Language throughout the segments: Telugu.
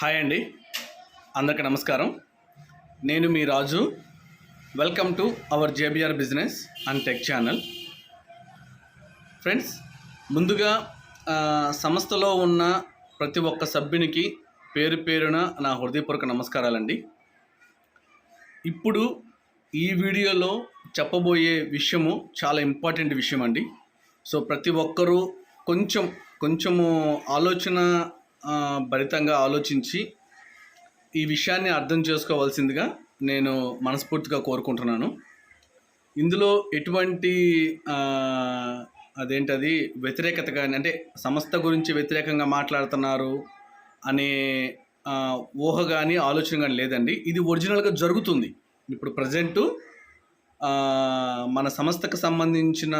హాయ్ అండి. అందరికీ నమస్కారం. నేను మీ Raju. Welcome to our JBR business and tech channel friends ముందుగా సంస్థలో ఉన్న ప్రతి ఒక్క సభ్యునికి పేరు పేరున నా హృదయపూర్వక నమస్కారాలండి. ఇప్పుడు ఈ వీడియోలో చెప్పబోయే విషయము చాలా ఇంపార్టెంట్ విషయం అండి సో ప్రతి ఒక్కరూ కొంచెం కొంచెము ఆలోచన భరితంగా ఆలోచించి ఈ విషయాన్ని అర్థం చేసుకోవాల్సిందిగా నేను మనస్ఫూర్తిగా కోరుకుంటున్నాను. ఇందులో ఎటువంటి అదేంటది వ్యతిరేకత కానీ అంటే సంస్థ గురించి వ్యతిరేకంగా మాట్లాడుతున్నారు అనే ఊహ కానీ ఆలోచన కానీ లేదండి. ఇది ఒరిజినల్గా జరుగుతుంది. ఇప్పుడు ప్రజెంటు మన సంస్థకు సంబంధించిన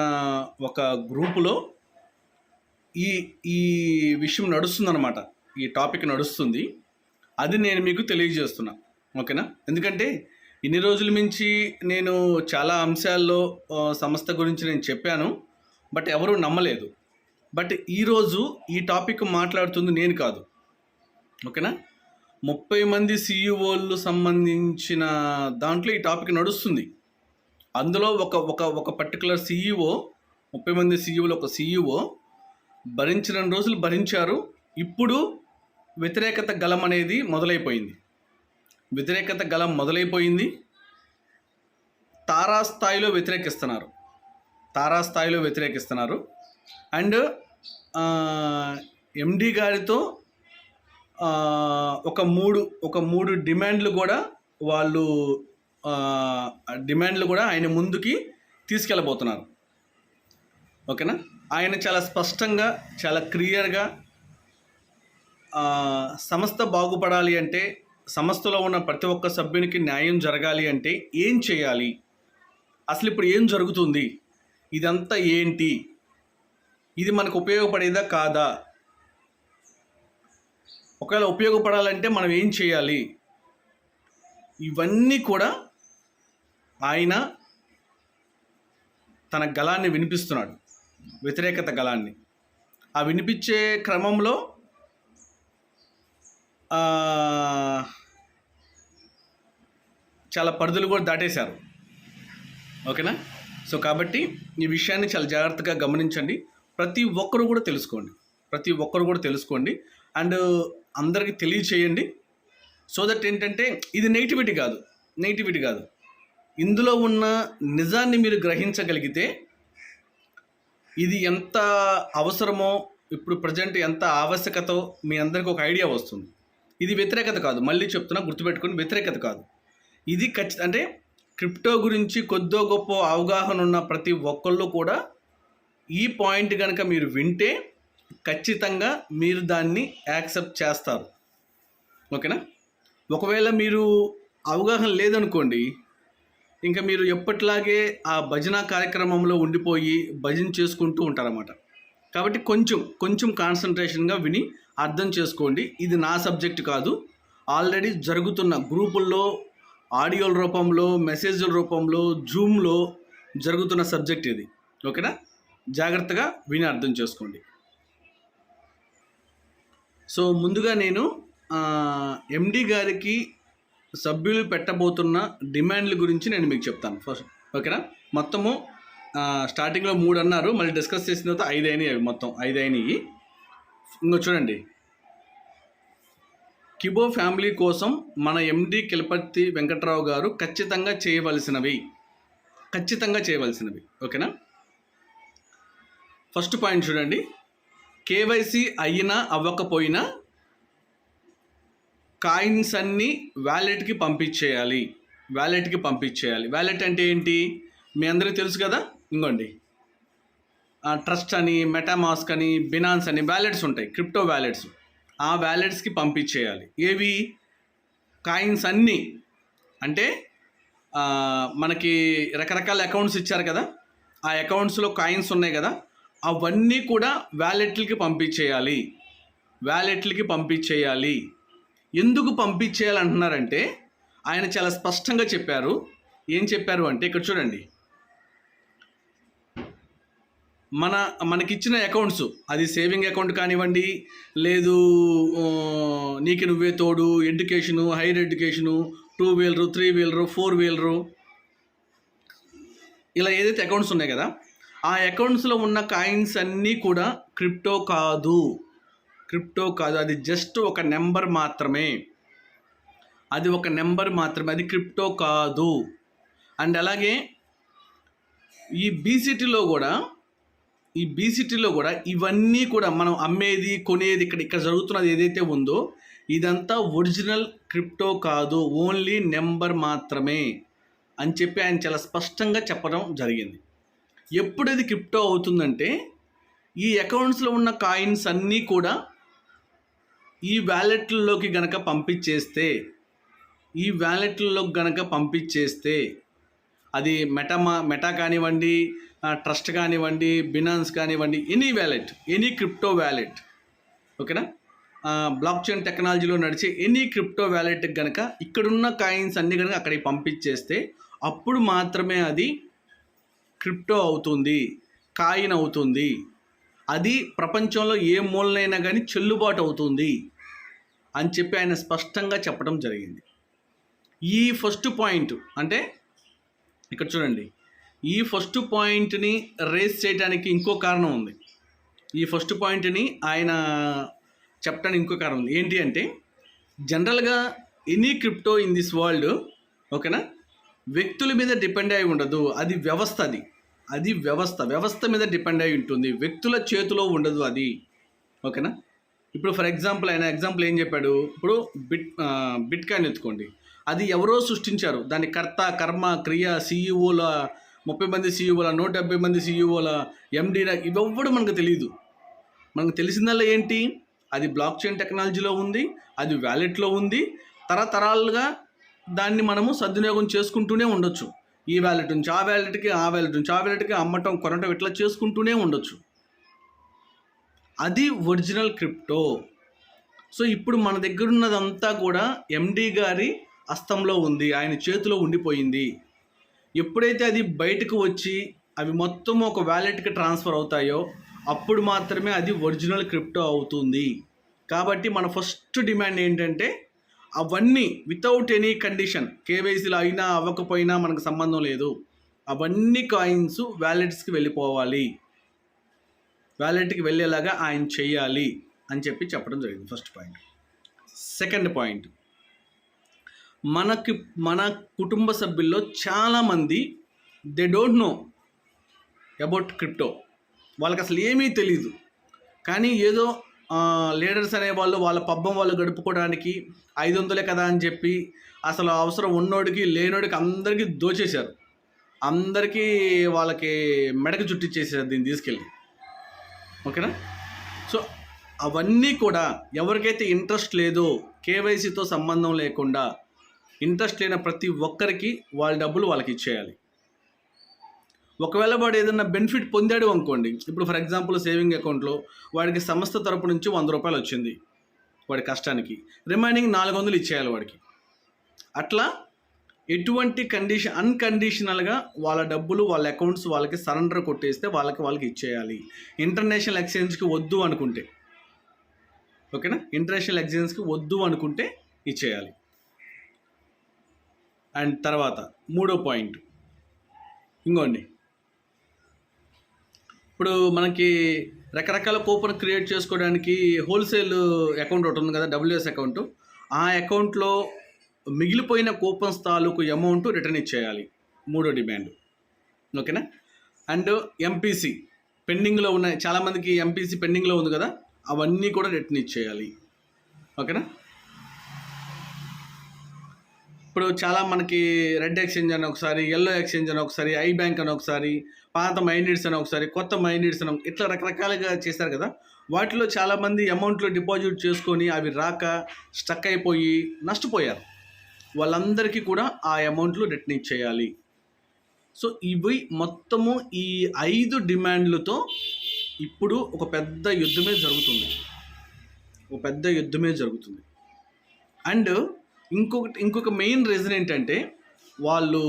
ఒక గ్రూపులో ఈ ఈ విషయం నడుస్తుందన్నమాట. ఈ టాపిక్ నడుస్తుంది. అది నేను మీకు తెలియజేస్తున్నా. ఓకేనా? ఎందుకంటే ఇన్ని రోజుల మించి నేను చాలా అంశాల్లో సంస్థ గురించి నేను చెప్పాను. బట్ ఎవరూ నమ్మలేదు. బట్ ఈరోజు ఈ టాపిక్ మాట్లాడుతుంది నేను కాదు. ఓకేనా? ముప్పై మంది సీఈఓలు సంబంధించిన దాంట్లో ఈ టాపిక్ నడుస్తుంది. అందులో ఒక ఒక ఒక పర్టికులర్ సీఈఓ ముప్పై మంది సీఈఓలు ఒక సీఈఓ భరించిన రోజులు భరించారు. ఇప్పుడు వ్యతిరేకత గలం అనేది మొదలైపోయింది. వ్యతిరేకత గలం మొదలైపోయింది. తారాస్థాయిలో వ్యతిరేకిస్తున్నారు. తారాస్థాయిలో వ్యతిరేకిస్తున్నారు. అండ్ ఎండి గారితో ఒక మూడు ఒక మూడు డిమాండ్లు కూడా వాళ్ళు డిమాండ్లు కూడా ఆయన ముందుకి తీసుకెళ్ళబోతున్నారు. ఓకేనా? ఆయన చాలా స్పష్టంగా చాలా క్లియర్గా సంస్థ బాగుపడాలి అంటే సంస్థలో ఉన్న ప్రతి ఒక్క సభ్యునికి న్యాయం జరగాలి అంటే ఏం చేయాలి? అసలు ఇప్పుడు ఏం జరుగుతుంది? ఇదంతా ఏంటి? ఇది మనకు ఉపయోగపడేదా కాదా? ఒకవేళ ఉపయోగపడాలంటే మనం ఏం చేయాలి? ఇవన్నీ కూడా ఆయన తన గలాన్ని వినిపిస్తున్నాడు. వ్యతిరేకత గలాన్ని ఆ వినిపించే క్రమంలో చాలా పరిధులు కూడా దాటేశారు. ఓకేనా? సో కాబట్టి ఈ విషయాన్ని చాలా జాగ్రత్తగా గమనించండి. ప్రతి ఒక్కరు కూడా తెలుసుకోండి. ప్రతి ఒక్కరు కూడా తెలుసుకోండి. అండ్ అందరికీ తెలియచేయండి. సో దట్ ఏంటంటే ఇది నెగిటివిటీ కాదు. నెగిటివిటీ కాదు. ఇందులో ఉన్న నిజాన్ని మీరు గ్రహించగలిగితే ఇది ఎంత అవసరమో ఇప్పుడు ప్రజెంట్ ఎంత ఆవశ్యకతో మీ అందరికీ ఒక ఐడియా వస్తుంది. ఇది వ్యతిరేకత కాదు. మళ్ళీ చెప్తున్నా గుర్తుపెట్టుకుని వ్యతిరేకత కాదు. ఇది ఖచ్చిత అంటే క్రిప్టో గురించి కొద్దో గొప్ప అవగాహన ఉన్న ప్రతి ఒక్కళ్ళు కూడా ఈ పాయింట్ కనుక మీరు వింటే ఖచ్చితంగా మీరు దాన్ని యాక్సెప్ట్ చేస్తారు. ఓకేనా? ఒకవేళ మీరు అవగాహన లేదనుకోండి ఇంకా మీరు ఎప్పటిలాగే ఆ భజన కార్యక్రమంలో ఉండిపోయి భజన చేసుకుంటూ ఉంటారన్నమాట. కాబట్టి కొంచెం కొంచెం కాన్సన్ట్రేషన్గా విని అర్థం చేసుకోండి. ఇది నా సబ్జెక్ట్ కాదు. ఆల్రెడీ జరుగుతున్న గ్రూపుల్లో ఆడియోల రూపంలో మెసేజ్ల రూపంలో జూమ్లో జరుగుతున్న సబ్జెక్ట్ ఇది. ఓకేనా? జాగ్రత్తగా విని అర్థం చేసుకోండి. సో ముందుగా నేను ఎండి గారికి సభ్యులు పెట్టబోతున్న డిమాండ్ల గురించి నేను మీకు చెప్తాను. ఫస్ట్ ఓకేనా? మొత్తము స్టార్టింగ్లో మూడు అన్నారు మళ్ళీ డిస్కస్ చేసిన తర్వాత ఐదు అయినాయి అవి మొత్తం. ఐదు అయినాయి. ఇంకో చూడండి. కిబో ఫ్యామిలీ కోసం మన ఎండి కిలపర్తి వెంకట్రావు గారు ఖచ్చితంగా చేయవలసినవి. ఖచ్చితంగా చేయవలసినవి. ఓకేనా? ఫస్ట్ పాయింట్ చూడండి. కేవైసీ అయినా అవ్వకపోయినా కాయిన్స్ అన్నీ వ్యాలెట్కి పంపించేయాలి. వ్యాలెట్కి పంపించేయాలి. వ్యాలెట్ అంటే ఏంటి? మీ అందరికీ తెలుసు కదా? ఇంకోండి. ట్రస్ట్ అని మెటామాస్క్ అని బినాన్స్ అని వ్యాలెట్స్ ఉంటాయి. క్రిప్టో వ్యాలెట్స్ ఆ వ్యాలెట్స్కి పంపించేయాలి. ఏవి? కాయిన్స్ అన్నీ. అంటే మనకి రకరకాల అకౌంట్స్ ఇచ్చారు కదా? ఆ అకౌంట్స్లో కాయిన్స్ ఉన్నాయి కదా? అవన్నీ కూడా వ్యాలెట్లకి పంపించేయాలి. వ్యాలెట్లకి పంపించేయాలి. ఎందుకు పంపించేయాలంటున్నారంటే ఆయన చాలా స్పష్టంగా చెప్పారు. ఏం చెప్పారు అంటే ఇక్కడ చూడండి. మన మనకిచ్చిన అకౌంట్స్ అది సేవింగ్ అకౌంట్ కానివ్వండి లేదు నీకు నువ్వే తోడు education higher education two wheeler three wheeler four wheeler ఇలా ఏదైతే అకౌంట్స్ ఉన్నాయి కదా ఆ అకౌంట్స్లో ఉన్న కాయిన్స్ అన్నీ కూడా క్రిప్టో కాదు. క్రిప్టో కాదు అది జస్ట్ ఒక నెంబర్ మాత్రమే. అది ఒక నెంబర్ మాత్రమే అది క్రిప్టో కాదు. అండ్ అలాగే ఈ బీసీటీలో కూడా ఈ బీసీటీలో కూడా ఇవన్నీ కూడా మనం అమ్మేది కొనేది ఇక్కడ ఇక్కడ జరుగుతున్నది ఏదైతే ఉందో ఇదంతా ఒరిజినల్ క్రిప్టో కాదు ఓన్లీ నెంబర్ మాత్రమే అని చెప్పి ఆయన చాలా స్పష్టంగా చెప్పడం జరిగింది. ఎప్పుడు ఇది క్రిప్టో అవుతుందంటే ఈ అకౌంట్స్లో ఉన్న కాయిన్స్ అన్నీ కూడా ఈ వ్యాలెట్లలోకి గనక పంపించేస్తే ఈ వ్యాలెట్లలోకి గనక పంపించేస్తే అది మెటమా మెటా కానివ్వండి ట్రస్ట్ కానివ్వండి బినాన్స్ కానివ్వండి any wallet any crypto wallet ఓకేనా? బ్లాక్ చైన్ టెక్నాలజీలో నడిచే ఎనీ క్రిప్టో వ్యాలెట్ కనుక ఇక్కడున్న కాయిన్స్ అన్ని కనుక అక్కడికి పంపించేస్తే అప్పుడు మాత్రమే అది క్రిప్టో అవుతుంది కాయిన్ అవుతుంది. అది ప్రపంచంలో ఏ మూలనైనా కానీ చెల్లుబాటు అవుతుంది అని చెప్పి ఆయన స్పష్టంగా చెప్పడం జరిగింది. ఈ ఫస్ట్ పాయింట్ అంటే ఇక్కడ చూడండి. ఈ ఫస్ట్ పాయింట్ని రేస్ చేయడానికి ఇంకో కారణం ఉంది. ఈ ఫస్ట్ పాయింట్ని ఆయన చెప్పడానికి ఇంకో కారణం ఉంది. ఏంటి అంటే జనరల్గా any crypto in this world ఓకేనా వ్యక్తుల మీద డిపెండ్ అయి ఉండదు. అది వ్యవస్థ అది. అది వ్యవస్థ. వ్యవస్థ మీద డిపెండ్ అయి ఉంటుంది. వ్యక్తుల చేతిలో ఉండదు అది. ఓకేనా? ఇప్పుడు ఫర్ ఎగ్జాంపుల్ ఆయన ఎగ్జాంపుల్ ఏం చెప్పాడు? ఇప్పుడు బిట్ బిట్ కాయిన్ ఎత్తుకోండి. అది ఎవరో సృష్టించారు. దాని కర్త కర్మ క్రియ సీఈఓల ముప్పై మంది సీఈఓల నూట డెబ్బై మంది సీఈఓల ఎండీల ఇవెవ్వడం మనకు తెలియదు మనకు తెలిసిందల్లా ఏంటి? అది బ్లాక్ చైన్ టెక్నాలజీలో ఉంది. అది వ్యాలెట్లో ఉంది. తరతరాలుగా దాన్ని మనము సద్వినియోగం చేసుకుంటూనే ఉండొచ్చు. ఈ వ్యాలెట్ నుంచి ఆ వ్యాలెట్కి ఆ వ్యాలెట్ నుంచి ఆ వ్యాలెట్కి అమ్మటం కొనటం ఇట్లా చేసుకుంటూనే ఉండొచ్చు. అది ఒరిజినల్ క్రిప్టో. సో ఇప్పుడు మన దగ్గర ఉన్నదంతా కూడా ఎండి గారి హస్తంలో ఉంది ఆయన చేతిలో ఉండిపోయింది. ఎప్పుడైతే అది బయటకు వచ్చి అవి మొత్తం ఒక వ్యాలెట్కి ట్రాన్స్ఫర్ అవుతాయో అప్పుడు మాత్రమే అది ఒరిజినల్ క్రిప్టో అవుతుంది. కాబట్టి మన ఫస్ట్ డిమాండ్ ఏంటంటే అవన్నీ వితౌట్ ఎనీ కండిషన్ కేవైసీలో అయినా అవ్వకపోయినా మనకు సంబంధం లేదు. అవన్నీ కాయిన్స్ వ్యాలెట్స్కి వెళ్ళిపోవాలి. వ్యాలెట్కి వెళ్ళేలాగా ఆయన చేయాలి అని చెప్పి చెప్పడం జరిగింది ఫస్ట్ పాయింట్ సెకండ్ పాయింట్ మనకి మన కుటుంబ సభ్యుల్లో చాలామంది they don't know about crypto వాళ్ళకి అసలు ఏమీ తెలియదు కానీ ఏదో లీడర్స్ అనే వాళ్ళు వాళ్ళ పబ్బం వాళ్ళు గడుపుకోవడానికి ఐదు వందలే కదా అని చెప్పి అసలు అవసరం ఉన్నోడికి లేనోడికి అందరికీ దోచేశారు. అందరికీ వాళ్ళకి మెడకు చుట్టిచ్చేసారు దీన్ని తీసుకెళ్ళి. ఓకేనా? సో అవన్నీ కూడా ఎవరికైతే ఇంట్రెస్ట్ లేదో కేవైసీతో సంబంధం లేకుండా ఇంట్రెస్ట్ లేని ప్రతి ఒక్కరికి వాళ్ళ డబ్బులు వాళ్ళకి ఇచ్చేయాలి. ఒకవేళ వాడు ఏదైనా బెనిఫిట్ పొందాడు అనుకోండి ఇప్పుడు ఫర్ ఎగ్జాంపుల్ సేవింగ్ అకౌంట్లో వాడికి సంస్థ తరపు నుంచి వంద రూపాయలు వచ్చింది వాడి కష్టానికి. రిమైనింగ్ నాలుగు వందలు ఇచ్చేయాలి వాడికి. అట్లా ఎటువంటి కండిషన్ అన్కండిషనల్గా వాళ్ళ డబ్బులు వాళ్ళ అకౌంట్స్ వాళ్ళకి సరెండర్ కొట్టేస్తే వాళ్ళకి వాళ్ళకి ఇచ్చేయాలి. ఇంటర్నేషనల్ ఎక్స్చేంజ్కి వద్దు అనుకుంటే. ఓకేనా ఇంటర్నేషనల్ ఎక్స్చేంజ్కి వద్దు అనుకుంటే ఇచ్చేయాలి. అండ్ తర్వాత మూడో పాయింట్ ఇంకోండి. ఇప్పుడు మనకి రకరకాల కూపన్ క్రియేట్ చేసుకోవడానికి హోల్సేల్ అకౌంట్ ఒకటి ఉంది కదా డబ్ల్యూఎస్ అకౌంట్. ఆ అకౌంట్లో మిగిలిపోయిన కూపన్స్ తాలూకు అమౌంట్ రిటర్న్ ఇచ్చేయాలి మూడో డిమాండ్. ఓకేనా? అండ్ ఎంపీసీ పెండింగ్లో ఉన్నాయి చాలామందికి ఎంపీసీ పెండింగ్లో ఉంది కదా అవన్నీ కూడా రిటర్న్ ఇచ్చేయాలి. ఓకేనా? ఇప్పుడు చాలా మనకి రెడ్ ఎక్స్చేంజ్ అని ఒకసారి ఎల్లో ఎక్స్చేంజ్ అని ఒకసారి ఐ బ్యాంక్ అని ఒకసారి పాత మైండిడ్స్ అని ఒకసారి కొత్త మైండిడ్స్ అని ఇట్లా రకరకాలుగా చేశారు కదా. వాటిలో చాలామంది అమౌంట్లో డిపాజిట్ చేసుకొని అవి రాక స్టక్ అయిపోయి నష్టపోయారు. వాళ్ళందరికీ కూడా ఆ అమౌంట్లు రిటర్న్ ఇచ్చేయాలి సో ఇవి మొత్తము ఈ ఐదు డిమాండ్లతో ఇప్పుడు ఒక పెద్ద యుద్ధమే జరుగుతుంది. ఒక పెద్ద యుద్ధమే జరుగుతుంది. అండ్ ఇంకొకటి ఇంకొక మెయిన్ రీజన్ ఏంటంటే వాళ్ళు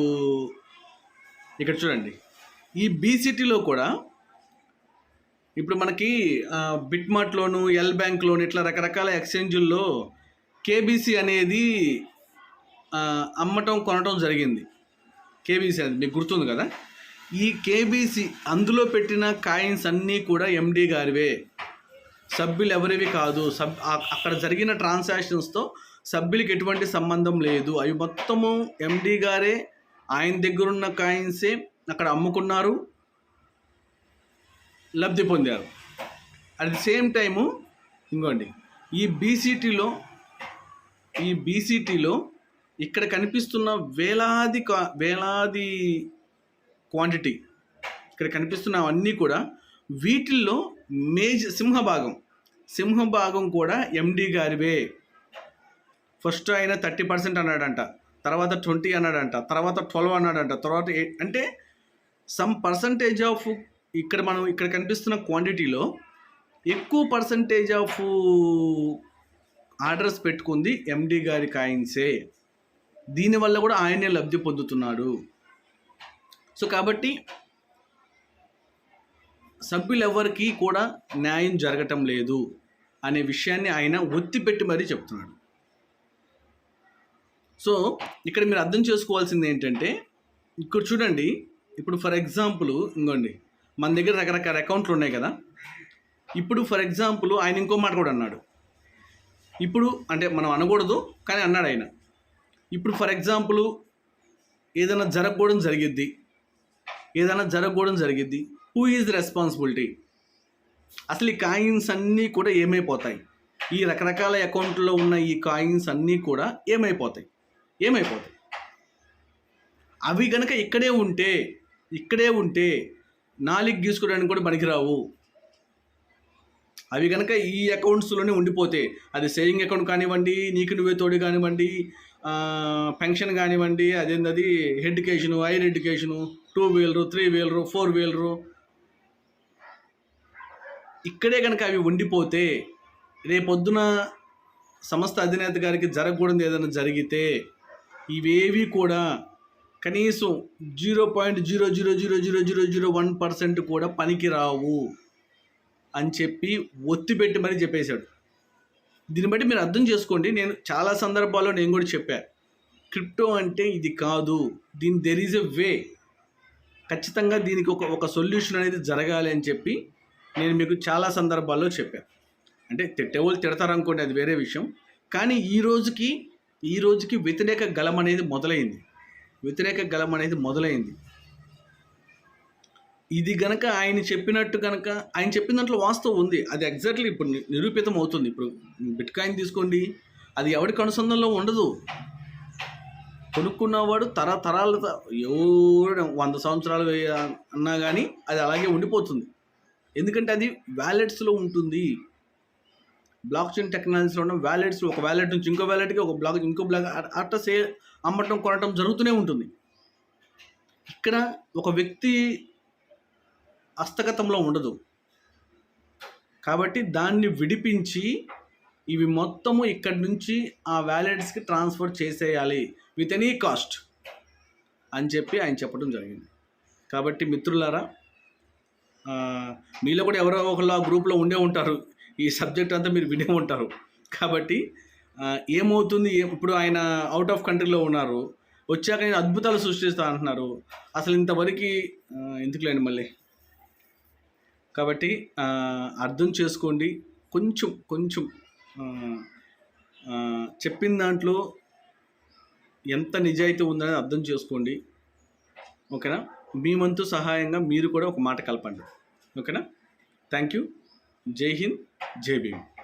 ఇక్కడ చూడండి. ఈ బీసీటీలో కూడా ఇప్పుడు మనకి బిట్ మార్ట్లోను ఎల్ బ్యాంక్లోను ఇట్లా రకరకాల ఎక్స్చేంజుల్లో కేబీసీ అనేది అమ్మటం కొనటం జరిగింది. కేబీసీ అనేది మీకు గుర్తుంది కదా? ఈ కేబీసీ అందులో పెట్టిన కాయిన్స్ అన్నీ కూడా ఎండి గారివే. సభ్యులు ఎవరివి కాదు. సబ్ అక్కడ జరిగిన ట్రాన్సాక్షన్స్తో సభ్యులకి ఎటువంటి సంబంధం లేదు. అవి మొత్తము ఎండి గారే ఆయన దగ్గరున్న కాయిన్సే అక్కడ అమ్ముకున్నారు. లబ్ధి పొందారు. అట్ ది సేమ్ టైము ఇంకోండి. ఈ బీసీటీలో ఈ బీసీటీలో ఇక్కడ కనిపిస్తున్న వేలాది కా- వేలాది క్వాంటిటీ ఇక్కడ కనిపిస్తున్నవన్నీ కూడా వీటిల్లో మేజ్ సింహభాగం. సింహభాగం కూడా ఎండి గారివే. ఫస్ట్ ఆయన థర్టీ పర్సెంట్ అన్నాడంట. తర్వాత ట్వంటీ అన్నాడంట. తర్వాత ట్వెల్వ్ అన్నాడంట. తర్వాత ఎయిట్ అంటే సమ్ పర్సంటేజ్ ఆఫ్ ఇక్కడ మనం ఇక్కడ కనిపిస్తున్న క్వాంటిటీలో ఎక్కువ పర్సంటేజ్ ఆఫ్ ఆర్డర్స్ పెట్టుకుంది ఎండి గారి కాయిన్సే. దీనివల్ల కూడా ఆయనే లబ్ధి పొందుతున్నాడు. సో కాబట్టి సభ్యులెవరికి కూడా న్యాయం జరగటం లేదు అనే విషయాన్ని ఆయన ఒత్తి పెట్టి మరీ చెప్తున్నాడు. సో ఇక్కడ మీరు అర్థం చేసుకోవాల్సింది ఏంటంటే ఇక్కడ చూడండి ఇప్పుడు ఫర్ ఎగ్జాంపుల్ ఇంకోండి మన దగ్గర రకరకాల అకౌంట్లు ఉన్నాయి కదా. ఇప్పుడు ఫర్ ఎగ్జాంపుల్ ఆయన ఇంకో మాట కూడా అన్నాడు. ఇప్పుడు అంటే మనం అనకూడదు కానీ అన్నాడు ఆయన. ఇప్పుడు ఫర్ ఎగ్జాంపుల్ ఏదైనా జరగకూడదు జరిగిద్ది ఏదైనా జరగకూడదు జరిగిద్ది హూ ఈజ్ రెస్పాన్సిబిలిటీ అసలు ఈ కాయిన్స్ అన్నీ కూడా ఏమైపోతాయి? ఈ రకరకాల అకౌంట్లో ఉన్న ఈ కాయిన్స్ అన్నీ కూడా ఏమైపోతాయి? ఏమైపోతాయి? అవి గనక ఇక్కడే ఉంటే ఇక్కడే ఉంటే నాలుగు గీసుకోవడానికి కూడా పనికిరావు. అవి కనుక ఈ అకౌంట్స్లోనే ఉండిపోతే అది సేవింగ్ అకౌంట్ కానివ్వండి నీకు నువ్వే తోడు కానివ్వండి పెన్షన్ కానివ్వండి అదేంటది education higher education two wheeler three wheeler four wheeler ఇక్కడే కనుక అవి ఉండిపోతే రేపొద్దున సంస్థ అధినేత గారికి జరగకూడదు ఏదైనా జరిగితే ఇవేవి కూడా కనీసం zero point zero zero zero zero zero zero one percent కూడా పనికి రావు అని చెప్పి ఒత్తి పెట్టి మరీ చెప్పేశాడు. దీన్ని బట్టి మీరు అర్థం చేసుకోండి. నేను చాలా సందర్భాల్లో నేను కూడా చెప్పాను క్రిప్టో అంటే ఇది కాదు. దీని దెర్ ఈజ్ ఎ వే ఖచ్చితంగా దీనికి ఒక ఒక సొల్యూషన్ అనేది జరగాలి అని చెప్పి నేను మీకు చాలా సందర్భాల్లో చెప్పాను. అంటే తిట్టేవాళ్ళు తిడతారు అనుకోండి అది వేరే విషయం. కానీ ఈ రోజుకి ఈ రోజుకి వ్యతిరేక గలం అనేది మొదలైంది. వ్యతిరేక గలం అనేది మొదలైంది. ఇది గనక ఆయన చెప్పినట్టు గనక ఆయన చెప్పిన దాంట్లో వాస్తవం ఉంది. అది ఎగ్జాక్ట్లీ ఇప్పుడు నిరూపితం అవుతుంది. ఇప్పుడు బిట్కాయిన్ తీసుకోండి అది ఎవరికి అనుసంధానంలో ఉండదు. కొనుక్కున్నవాడు తరతరాల త- ఎవరు వంద సంవత్సరాలు అన్నా కానీ అది అలాగే ఉండిపోతుంది. ఎందుకంటే అది వ్యాలెట్స్లో ఉంటుంది. బ్లాక్ చైన్ టెక్నాలజీలో ఉన్న వ్యాలెట్స్ ఒక వ్యాలెట్ నుంచి ఇంకో వ్యాలెట్కి ఒక బ్లాక్ ఇంకో బ్లాక్ అట్లా సే అమ్మటం కొనటం జరుగుతూనే ఉంటుంది. ఇక్కడ ఒక వ్యక్తి హస్తగతంలో ఉండదు. కాబట్టి దాన్ని విడిపించి ఇవి మొత్తము ఇక్కడి నుంచి ఆ వ్యాలెట్స్కి ట్రాన్స్ఫర్ చేసేయాలి. విత్ ఎనీ కాస్ట్ అని చెప్పి ఆయన చెప్పడం జరిగింది. కాబట్టి మిత్రులారా మీలో కూడా ఎవరో ఒకళ్ళు ఆ గ్రూప్లో ఉండే ఉంటారు. ఈ సబ్జెక్ట్ అంతా మీరు వినే ఉంటారు. కాబట్టి ఏమవుతుంది? ఇప్పుడు ఆయన అవుట్ ఆఫ్ కంట్రీలో ఉన్నారు. వచ్చాక నేను అద్భుతాలు సృష్టిస్తా అంటున్నారు. అసలు ఇంతవరకు ఎందుకులేండి మళ్ళీ? కాబట్టి అర్థం చేసుకోండి. కొంచెం కొంచెం చెప్పిన దాంట్లో ఎంత నిజాయితీ ఉందని అర్థం చేసుకోండి. ఓకేనా? మీ వంతు సహాయంగా మీరు కూడా ఒక మాట కలపండి. ఓకేనా? థ్యాంక్ యూ జై హింద్ జై భీమ్